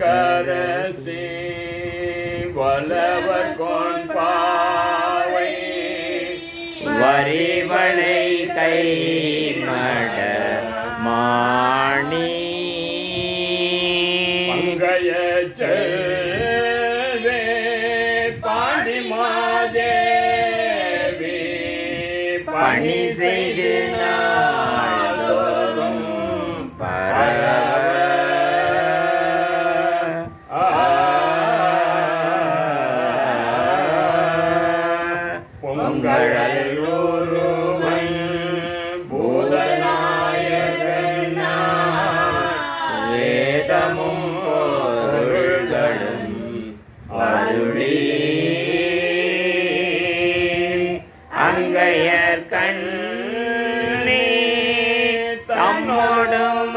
கரசி வலவர் கொன்பாவை வரிவளை கை மட மாணி. பங்கைய செல்வே பாடி மாதேவி பணி செய்து நான் பொங்கழலூருமை பூதநாயகன் வேதமும் பொருள்களும் அருளி. அங்கையர் கண்ணே தன்னோடும்